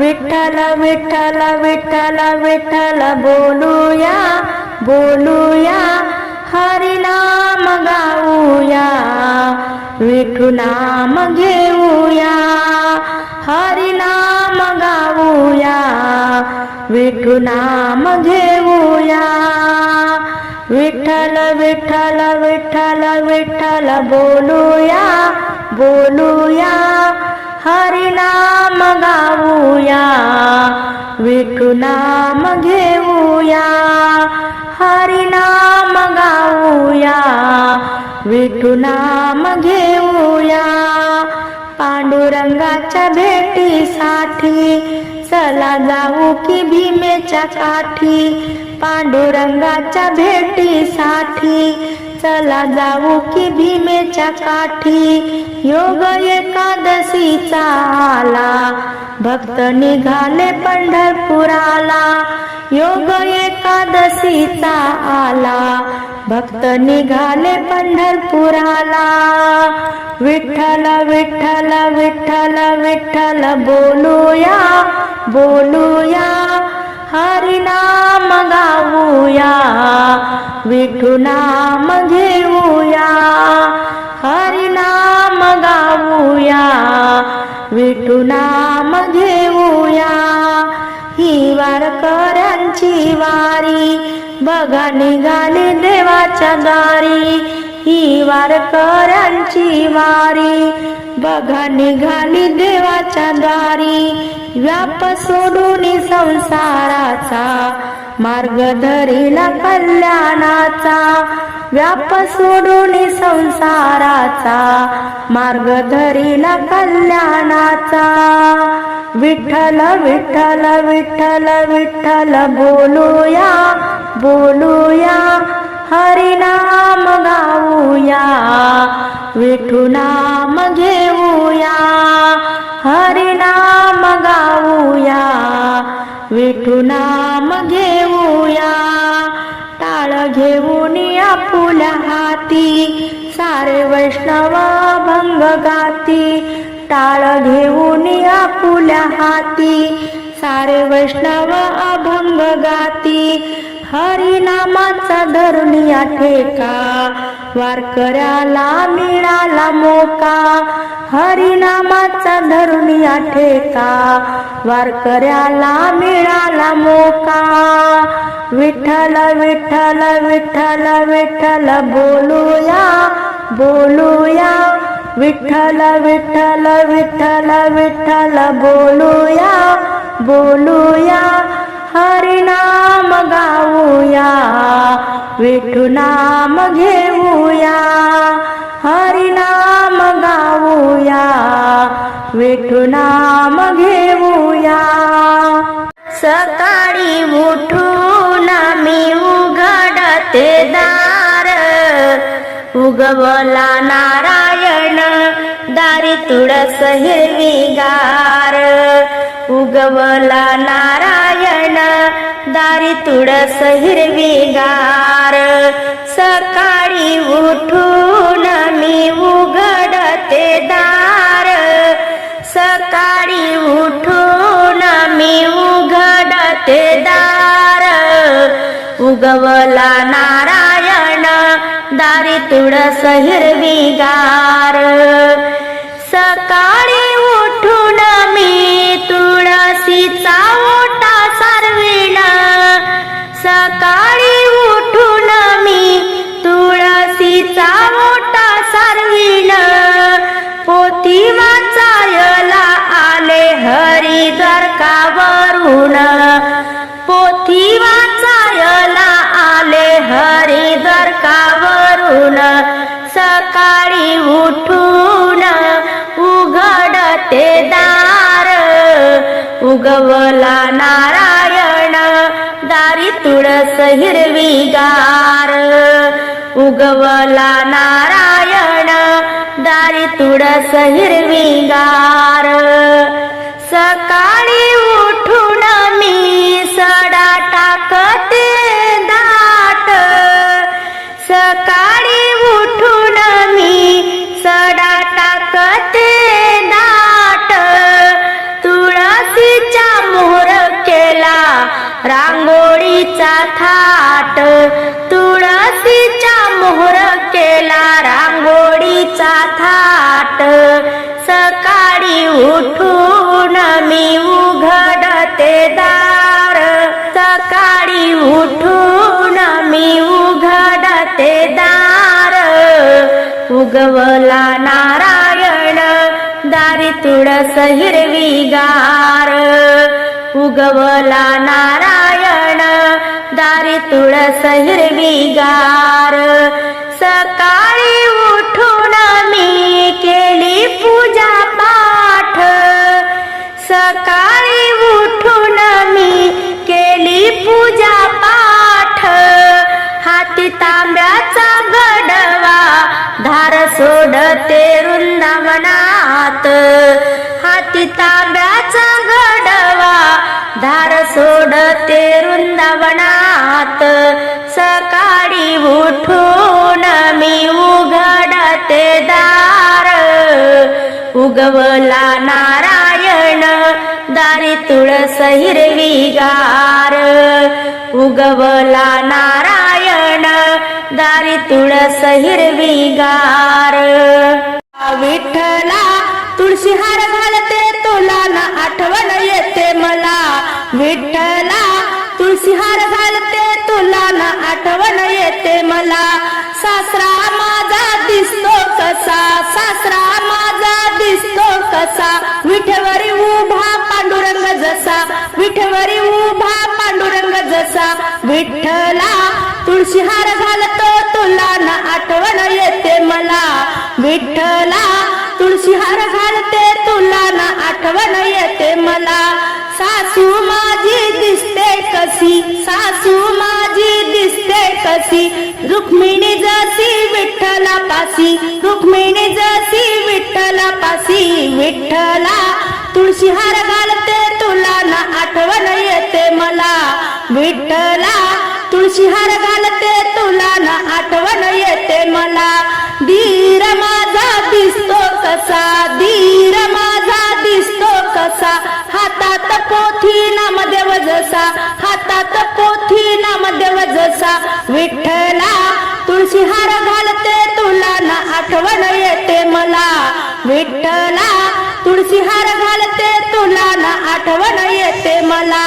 विठ्ठल विठ्ठल विठ्ठल विठ्ठल बोलूया बोलूया हरिनाम गाऊया विठू नाम घेऊया हरिनाम गाऊया विठू नाम घेऊया विठ्ठल विठ्ठल विठ्ठल विठ्ठल बोलूया बोलूया हरिनाम गाऊया विठुनाम घेऊया. हरिनाम गाऊया विठुनाम घेऊया. पांडुरंगाच्या भेटीसाठी चला जाऊ की भीमेच्या काठी. पांडुरंगाच्या भेटीसाठी चला जाऊ की भीमेच्या काठी. योग एकादशीचा आला. भक्त निघाले पंढरपुराला. योग एकादशीचा आला. भक्त निघाले पंढरपुराला. विठ्ठल विठ्ठल विठ्ठल विठ्ठल बोलूया बोलूया. हरिनाम गाऊया. विठू नाम घेऊया. घेऊया विठू नाम घेऊया. ही वारकऱ्यांची वारी. बघा निघाली देवाच्या दारी. ही वारकऱ्यांची वारी. बघा निघाली देवाच्या दारी. व्याप सोडून संसाराचा मार्ग धरीला कल्याणाचा. व्याप सोडून संसाराचा मार्ग धरीला कल्याणाचा. विठ्ठल विठ्ठल विठ्ठल विठ्ठल बोलूया बोलूया हरिनाम गाऊया विठू नाम घेऊया हरिनाम गाऊया विठू नाम घेऊया. घेऊन आपुल्या हाती. सारे वैष्णव भंग गाती. टाळ घेऊन आपुल्या हाती. सारे वैष्णव अभंग गाती. हरिनामाचा धरुनिया ठेका. वारकऱ्याला मिळाला मोका. हरिनामाचा धरुनिया ठेका. वारकऱ्याला मिळाला मोका. विठ्ठल विठ्ठल विठ्ठल विठ्ठल बोलूया बोलूया. विठ्ठल विठ्ठल विठ्ठल विठ्ठल बोलूया बोलूया. हरिनाम गाऊया विठू नाम घेऊया. विठू नाम घेऊया. सकाळी उठून मी उघडते दार. उगवला नारायण दारी तुळस हिरवीगार उगवला नारायण दारी तुळस हिरवीगार सकाळी उठून मी उघडते दार. सकाळी उठून मी उघडते दार. उगवला नारायण दारी तुळस हिरवीगार. सकाळी उठून मी तुळसीचा कावरून पोथी वाचायला आले हरी दरकावरून सकाळी उठून उघडते दार. उगवला नारायण दारी तुळस हिरवीगार. उगवला नारायण दारी तुळस हिरवीगार. सकाळी तुळशीचा थाट तुळशीचा मोहर केला रांगोळीचा थाट. सकाळी उठून मी उघडते दार. सकाळी उठून मी उघडते दार. उगवला नारायण दारी तुळस हिरवीगार. उगवला नारायण दारी तुळस हिरवीगार. सकाळी उठून मी केली पूजा पाठ. सकाळी उठून मी केली पूजा पाठ. हाती तांब्याचा गडवा धार सोडते वृंदावनात. हाती तांब्या धार सोडते वृंदावनात. सकाळी उठून मी उघडते दार. उगवला नारायण दारी तुळस हिरवीगार. उगवला नारायण दारी तुळस हिरवीगार. विठ्ठला तुळशी हार घालत ना आठवण येते मला. विठ्ठला तुळशी हार घालते तुला ना आठवण येते मला. सासरा माझा दिसतो कसा? सासरा माझा दिसतो कसा? विठवरी उभा पांडुरंग जसा. विठवरी उभा पांडुरंग जसा. विठ्ठला तुळशी हार घालतो तुला ना आठवण येते मला. विठ्ठला आठवण येते मला. सासू माझी दिसते कशी? सासू माझी दिसते कशी? रुक्मिणी जशी विठ्ठला पासी रुक्मिणी जशी विठ्ठला पासी विठ्ठला तुळशी हार घालते तुला ना आठवण येते मला. विठ्ठला तुळशी हार घालते तुला ना आठवण येते मला. धीर माझा दिसतो कसा धीर माझा कसा हातात पोथी नामदेव जसा. हातात पोथी नामदेव जसा. विठ्ठला तुळशी हार घालते तुला ना आठवण येते मला. विठ्ठला तुळशी हार घालते तुला ना आठवण येते मला.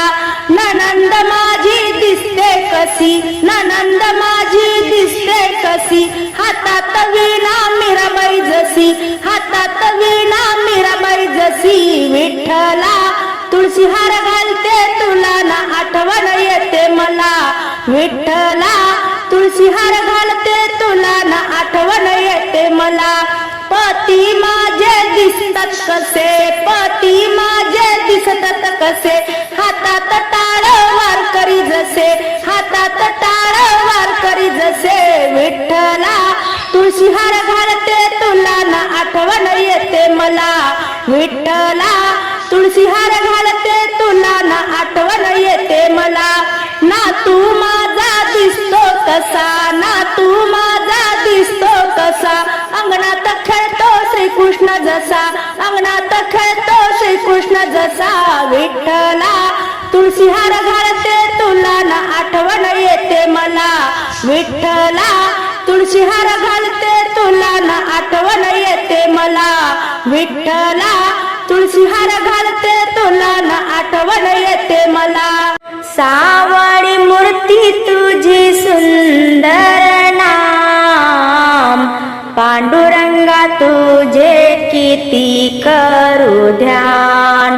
ननंद माझी दिसते कशी? ननंद माझी दिसते कशी? हातात वीणा मीराबाई जशी. हातात वीणा मीराबाई जशी. विठ्ठला तुळशी हार घालते तुला ना आठवण येते मला. विठ्ठला तुळशी हार घालते तुला ना आठवण येते मला. पती माझे दिसतात कसे? पती माझे दिसतात कसे? हातात जसे हातात टाळ वार करी जसे विठ्ठला. तुळशी हार घालते तुला ना आठवण येते मला. विठ्ठला तुळशी हार घालते तुला ना आठवण येते मला. ना तू माझा दिसतो कसा ना तू माझा दिसतो कसा अंगणात खेळतो श्रीकृष्ण जसा अंगणात खेळतो श्रीकृष्ण जसा. विठ्ठला तुळशी हार घालते तुला ना आठवण येते मला. विठ्ठला तुळशी हार घालते तुला ना आठवण येते मला. विठ्ठला तुळशी हार घालते तुला ना आठवण येते मला. सावळी मूर्ती तुझी सुंदर नाम. पांडुरंगा तुझे किती करू ध्यान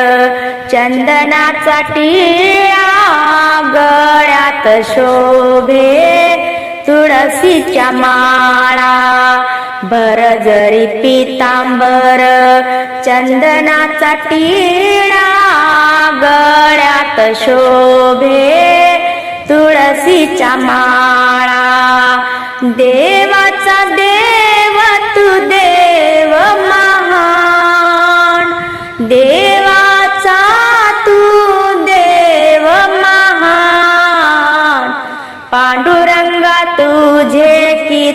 चंदनाचा टिळा गळ्यात शोभे तुळशीच्या माळा भर जरी पितांबर. चंदनाचा टिळा गळ्यात शोभे तुळशीच्या माळा. देवाचा देव तू देव महान. देव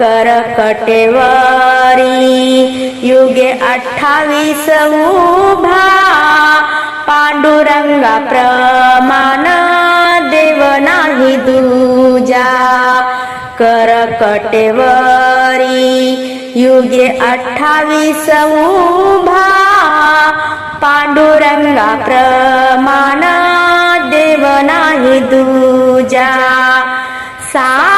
करकटेवरी. युगे अठ्ठावीस उभा पांडुरंगा प्रमाण देव नाही दुजा. करकटेवरी युगे अठ्ठावीस उभा पांडुरंगा प्रमाण देव नाही दुजा. सा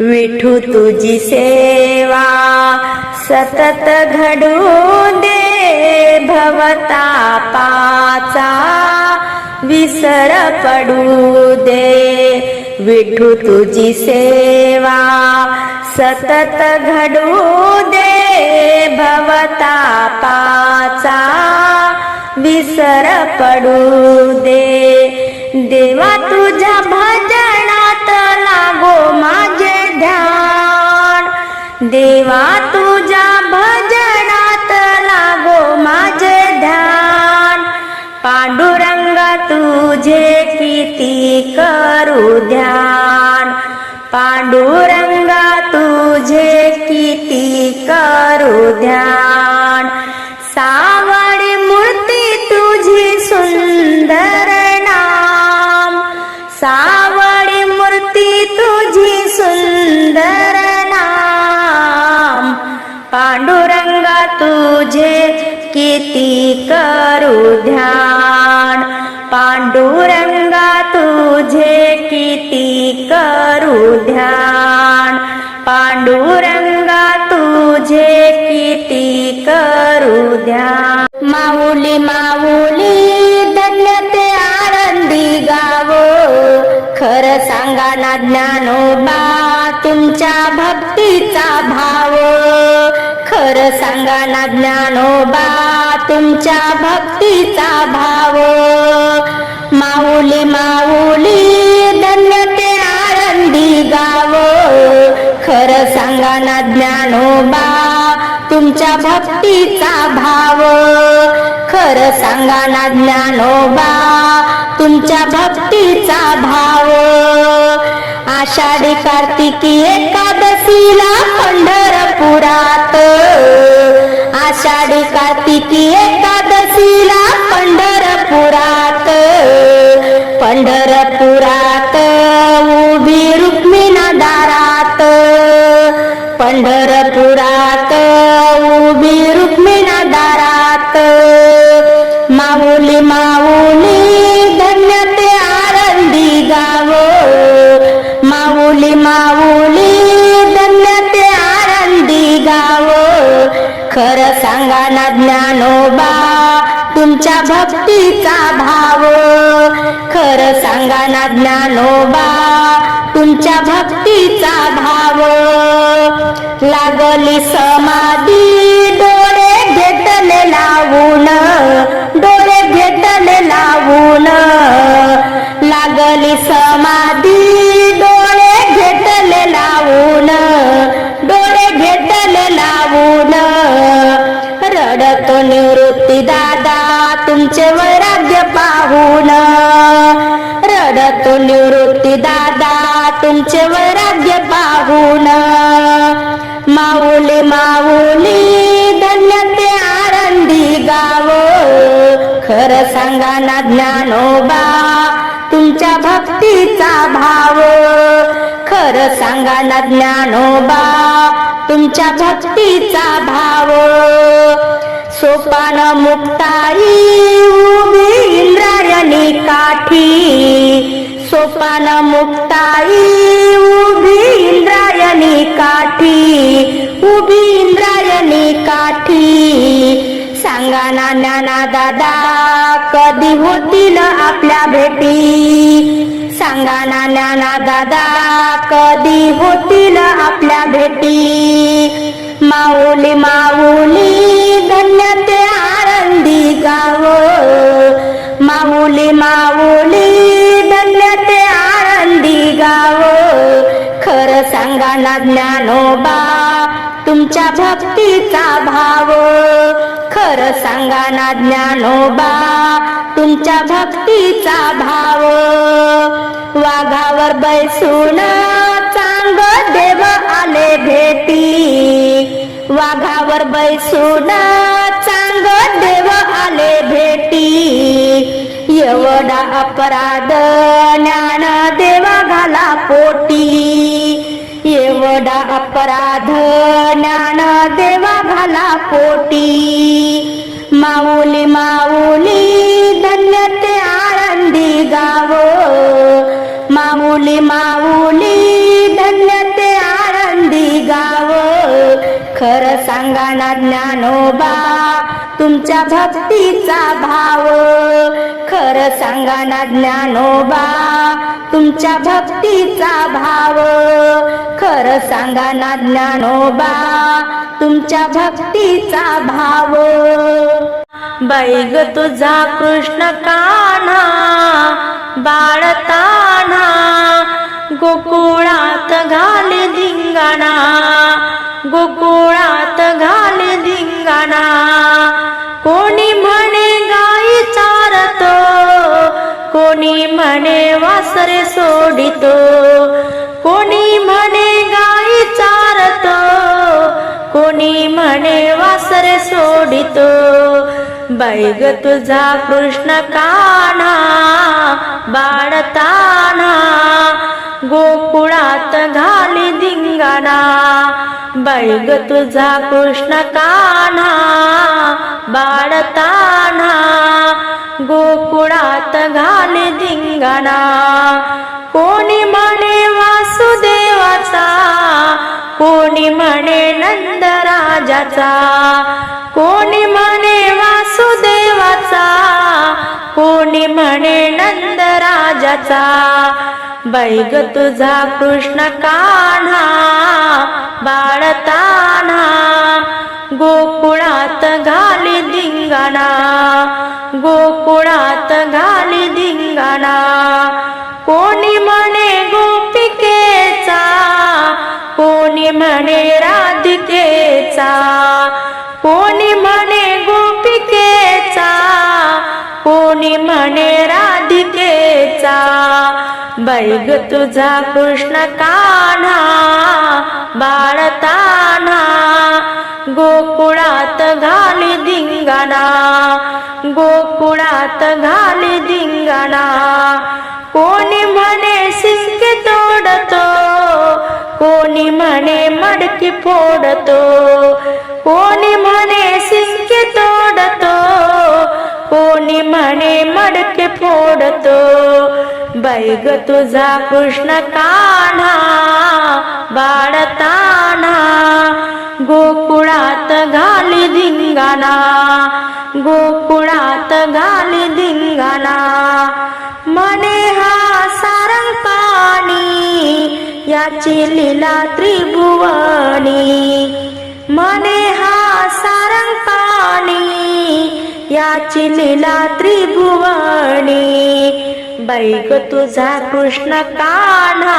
विठू तुझी सेवा सतत घडू दे भवतापाचा विसर पडू दे. विठू तुझी सेवा सतत घडू दे भवतापाचा विसर पडू दे. देवा तुझ्या भजन ध्यान देवा तुझ्या भजनात लागो माझे ध्यान. पांडुरंगा तुझे किती करू ध्यान. पांडुरंगा तुझे किती करू ध्यान. करू ध्यान. पांडुरंगा तुझे किती करू ध्यान. पांडुरंगा तुझे किती करू ध्यान. माऊली माऊली धन्य ते आनंदी गावो. खरं सांगा ना ज्ञानोबा तुमच्या भक्तीचा भाव. खरं सांगा ना ज्ञानोबा तुमच्या भक्तीचा भाव. माऊली माऊली धन्य ते आनंदी गाव. खरं सांगा ना ज्ञानोबा तुमच्या भक्तीचा भाव. खरं सांगा ना ज्ञानोबा तुमच्या भक्तीचा भाव. आषाढी कार्तिकी एकादशीला पंढरपुरात आषाढी कार्तिकी एकादशीला पंढरपुरात. पंढरपुरात खरं ज्ञानोबा तुमच्या भक्तीचा भाव. खरं सांगाना ज्ञानोबा तुमच्या भक्तीचा भाव. लागली समाधी डोळे घेतले लावून. तुमचे वैराग्य पाहून. रडतो निवृत्ती दादा तुमचे वैराग्य पाहून. माऊली माऊली धन्य ते आनंदी गाव. खरं सांगा ना ज्ञानोबा तुमच्या भक्तीचा भाव. खरं सांगा ना ज्ञानोबा तुमच्या भक्तीचा भाव. सोपान मुक्ताई उभी इंद्रायणी काठी. सोपान मुक्ताई उभी इंद्रायणी काठी. उभी इंद्रायणी काठी. सांगा ना ज्ञाना दादा कधी होतील आपल्या भेटी? सांगा ना ज्ञाना दादा कधी होतील आपल्या भेटी? माऊली माऊली धन्य माऊली माऊली धन्य ते आनंदी गाव. खरं सांगा ना ज्ञानोबा तुमच्या भक्तीचा भाव. खरं सांगा ना ज्ञानोबा तुमच्या भक्तीचा भाव. वाघावर बैसून चांग देव आले भेटी. वाघावर बैसून एवढा अपराध ज्ञान देवा घाला पोटी. एवढा अपराध ज्ञान देवा घाला पोटी. माऊली माऊली धन्य ते आनंदी गाव. माऊली माऊली धन्य ते आनंदी गाव. खरं सांगा ना ज्ञानोबा तुमच्या भक्तीचा भाव. खरं सांगा ना ज्ञानोबा तुमच्या भक्तीचा भाव. खरं सांगा ना ज्ञानोबा तुमच्या भक्तीचा भाव. बैग तुझा कृष्ण कान्हा बाळताना गोकुळात घाले धिंगाणा गोकुळात घाले धिंगाणा. कोणी म्हणे कोणी म्हणे वासरे सोडितो कोणी म्हणे गाई चारतो कोणी म्हणे वासरे सोडितो. बैग तुझा कृष्ण काना बाळताना गोकुळात घाली धिंगाणा. बैग तुझा कृष्ण कान्हा बाळताना गोकुळात घाले धिंगाणा. कोणी म्हणे वासुदेवाचा कोणी म्हणे नंदराजाचा. कोणी म्हणे वासुदेवाचा कोणी म्हणे नंदराजाचा. बैग तुझा कृष्ण कान्हा बाळताना गोकुळात घाली धिंगाणा गोकुळात घाली धिंगाणा. कोणी म्हणे गोपिकेचा कोणी म्हणे राधिकेचा कोणी म्हणे गोपिकेचा कोणी म्हणे राधिकेचा. बैग तुझा कृष्ण कान्हा बाळताना गोकुळात घाली धिंगाणा गोकुळात घाली धिंगाणा. कोणी म्हणे सिंके तोडतो कोणी म्हणे मडकी फोडतो कोणी म्हणे सिंके तोडतो कोणी म्हणे मडके फोडतो. बैग तुझा कृष्ण काढा बाळताना गोकुळात घाली धिंगाणा गोकुळात घाली धिंगाणा. मने हा सारंग पाणी याची लीला त्रिभुवनी. मने हा सारंग पाणी याची लीला त्रिभुवनी. बैग तुझा कृष्ण कान्हा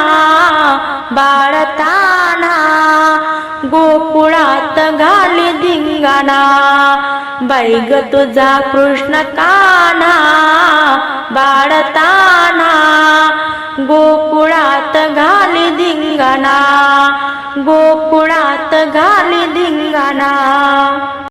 बाळताना गोकुळात घाली धिंगाणा. बैग तुझा कृष्ण काना बाळताना गोकुळात घाली धिंगाणा गोकुळात घाली धिंगाणा.